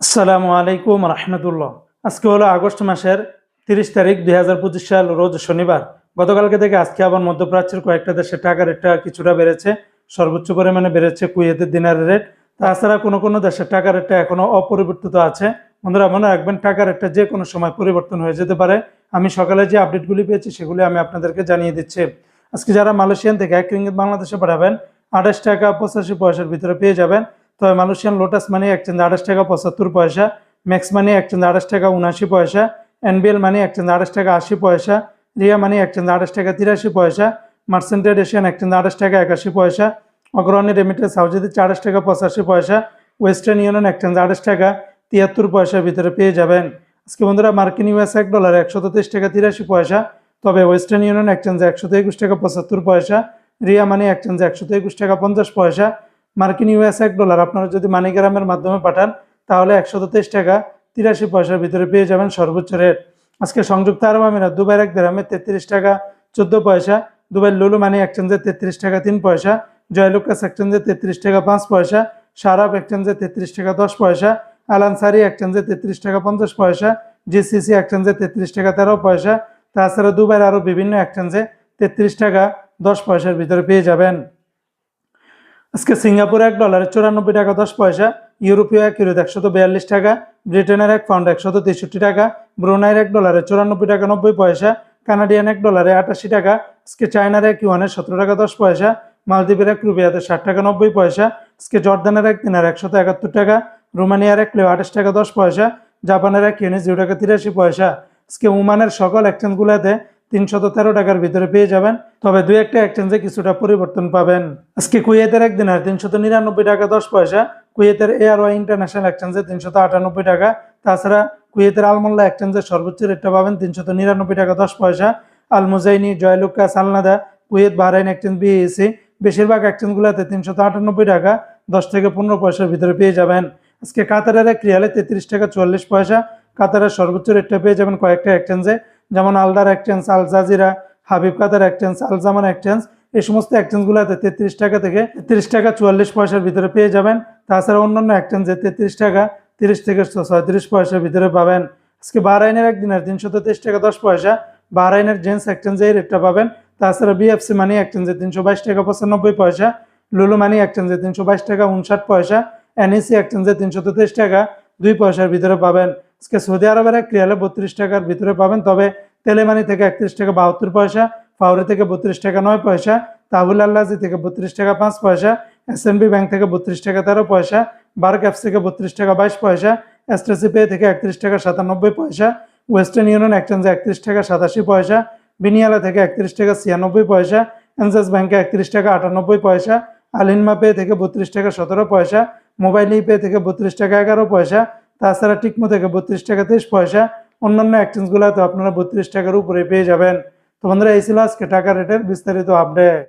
আসসালামু আলাইকুম রহমতুল্লাহ। আজকে হলো আগস্ট মাসের তিরিশ তারিখ দুই হাজার পঁচিশ সাল, রোজ শনিবার। গতকালকে থেকে আজকে আবার মধ্যপ্রাচ্যের কয়েকটা দেশের টাকার রেটটা কিছুটা বেড়েছে, সর্বোচ্চ পরিমাণে বেড়েছে কুয়েতের দিনারের রেট। তাছাড়া কোনো কোনো দেশের টাকার রেটটা এখনও অপরিবর্তিত আছে। বন্ধুরা, মনে রাখবেন, টাকার রেটটা যে কোনো সময় পরিবর্তন হয়ে যেতে পারে। আমি সকালে যে আপডেটগুলি পেয়েছি সেগুলি আমি আপনাদেরকে জানিয়ে দিচ্ছি। আজকে যারা মালয়েশিয়ান থেকে এক রিঙ্গিত বাংলাদেশে পাঠাবেন, আঠাশ টাকা পঁচাশি পয়সার ভিতরে পেয়ে যাবেন। তবে মালয়েশিয়ান লোটাস মানি এক একচেঞ্জ আঠাশ টাকা পঁচাত্তর পয়সা ম্যাক্স মানি এক একচেঞ্জ আঠাশ টাকা উনআশি পয়সা এনবিএল মানি একচেঞ্জ আঠাশ টাকা আশি পয়সা রিয়া মানি একচেঞ্জ আঠাশ টাকা তিরাশি পয়সা মার্সেন্টেড এশিয়ান একচেঞ্জ আঠাশ টাকা একাশি পয়সা অগ্রণী রেমিটেন্স হাউস যদি আঠাশ টাকা পঁচাশি পয়সা ওয়েস্টার্ন ইউনিয়ন একচেঞ্জ আঠাশ টাকা তিয়াত্তর পয়সার ভিতরে পেয়ে যাবেন। আজকে বন্ধুরা মার্কিন ইউএস এক ডলার একশো তেইশ টাকা তিরাশি পয়সা, তবে ওয়েস্টার্ন ইউনিয়ন একচেঞ্জ একশত একুশ টাকা পঁচাত্তর পয়সা রিয়া মানি একচেঞ্জ একশত একুশ টাকা পঞ্চাশ পয়সা মার্কিন ইউএস এক ডলার। আপনারা যদি মানিগ্রামের মাধ্যমে পাঠান, তাহলে একশো তেইশ টাকা তিরাশি পয়সার ভিতরে পেয়ে যাবেন সর্বোচ্চ রেট। আজকে সংযুক্ত আরব আমিরাত, দুবাইয়ের এক দেরামে তেত্রিশ টাকা চোদ্দ পয়সা দুবাই লুলু মানি এক্সচেঞ্জে তেত্রিশ টাকা তিন পয়সা জয়লুকাস এক্সচেঞ্জে তেত্রিশ টাকা পাঁচ পয়সা সারাপ এক্সচেঞ্জে তেত্রিশ টাকা দশ পয়সা আলানসারি এক্সচেঞ্জে তেত্রিশ টাকা পঞ্চাশ পয়সা, জিসিসি এক্সচেঞ্জে তেত্রিশ টাকা তেরো পয়সা, তাছাড়া দুবাইয়ের আরও বিভিন্ন এক্সচেঞ্জে তেত্রিশ টাকা দশ পয়সার ভিতরে পেয়ে যাবেন। আজকে সিঙ্গাপুর এক ডলারে চুরানব্বই টাকা, দশ পয়সা, ইউরোপীয় এক ইউরোত একশত বিয়াল্লিশ টাকা, ব্রিটেনের এক পাউন্ড একশত তেষট্টি টাকা, ব্রুনাইয়ের এক ডলারে চুরানব্বই টাকা, নব্বই পয়সা, কানাডিয়ান এক ডলারে আটাশি টাকা, আজকে চায়নার এক ইউয়ানে সতেরো টাকা, দশ পয়সা, মালদ্বীপের এক রুপিয়াতে ষাট টাকা, নব্বই পয়সা, আজকে জর্দানের এক দিনের একশত একাত্তর টাকা, রোমানিয়ার এক লেও আঠাশ টাকা, দশ পয়সা, জাপানের এক ইউনি জিরো টাকা তিরাশি পয়সা, আজকে উমানের সকল এক্সচেঞ্জগুলোতে তিনশত তেরো টাকার ভিতরে পেয়ে যাবেন। তবে দুই একটা এক্সচেঞ্জে কিছুটা পরিবর্তন পাবেন। আজকে কুয়েতের এক দিনের তিনশত নিরানব্বই টাকা দশ পয়সা। কুয়েতের এয়ার ওয়াই ইন্টারন্যাশনাল এক্সচেঞ্জে তিনশত আটানব্বই টাকা। তাছাড়া কুয়েতের আলমোল্লা এক্সচেঞ্জের সর্বোচ্চ রেটটা পাবেন তিনশত নিরানব্বই টাকা দশ পয়সা। আল মুজাইনি জয়লুকা সালনাদা কুয়েত বাহরাইন এক্সচেঞ্জ বিএসি বেশিরভাগ এক্সচেঞ্জগুলোতে তিনশত আটানব্বই টাকা দশ থেকে পনেরো পয়সার ভিতরে পেয়ে যাবেন। আজকে কাতারের এক রিয়ালে তেত্রিশ টাকা চুয়াল্লিশ পয়সা। কাতারের সর্বোচ্চ রেটটা পেয়ে যাবেন কয়েকটা এক্সচেঞ্জে যেমন Aldar exchange Al Jazeera, Habib Qatar Al Zaman exchange এই সমস্ত এক্সচেঞ্জগুলোতে তেত্রিশ টাকা থেকে তেত্রিশ টাকা চুয়াল্লিশ পয়সার ভিতরে পেয়ে যাবেন। তাছাড়া অন্যান্য এক্সচেঞ্জে তেত্রিশ টাকা, তিরিশ থেকে ছয়ত্রিশ পয়সার ভিতরে পাবেন। আজকে বাহরাইনের একদিনের তিনশত তেইশ টাকা দশ পয়সা, বাহরাইনের জেন্টস এক্সচেঞ্জে এই রেটটা পাবেন। তাছাড়া বিএফসি মানি এক্সচেঞ্জে তিনশো বাইশ টাকা পঁচানব্বই পয়সা লুলু মানি এক্সচেঞ্জে তিনশো বাইশ টাকা উনষাট পয়সা এনইসি এক্সচেঞ্জে তিনশো তেইশ টাকা দুই পয়সার ভিতরে পাবেন। আজকে সৌদি আরবের এক রিয়ালে বত্রিশ টাকার ভিতরে পাবেন। তবে তেলেমানি থেকে একত্রিশ টাকা বাহাত্তর পয়সা, ফাউরি থেকে বত্রিশ টাকা নয় পয়সা, তাহুল আল্লাজি থেকে বত্রিশ টাকা পাঁচ পয়সা এসএনবি ব্যাংক থেকে বত্রিশ টাকা তেরো পয়সা, বার্ক অ্যাপস থেকে বত্রিশ টাকা বাইশ পয়সা এসটিসি পে থেকে একত্রিশ টাকা সাতানব্বই পয়সা, ওয়েস্টার্ন ইউনিয়ন এক্সচেঞ্জে একত্রিশ টাকা সাতাশি পয়সা, বিনিয়ালা থেকে একত্রিশ টাকা ছিয়ানব্বই পয়সা এনসেস ব্যাংকে একত্রিশ টাকা আটানব্বই পয়সা আলিনমা পে থেকে বত্রিশ টাকা সতেরো পয়সা, মোবাইল ই পে থেকে বত্রিশ টাকা এগারো পয়সা তাছাড়া টিকমো থেকে বত্রিশ টাকা, তেইশ পয়সা, অন্যান্য এক্সচেঞ্জগুলো তো আপনারা বত্রিশ টাকার উপরে পেয়ে যাবেন। তো বন্ধুরা, এই ছিল আজকে টাকা রেটের বিস্তারিত আপডেট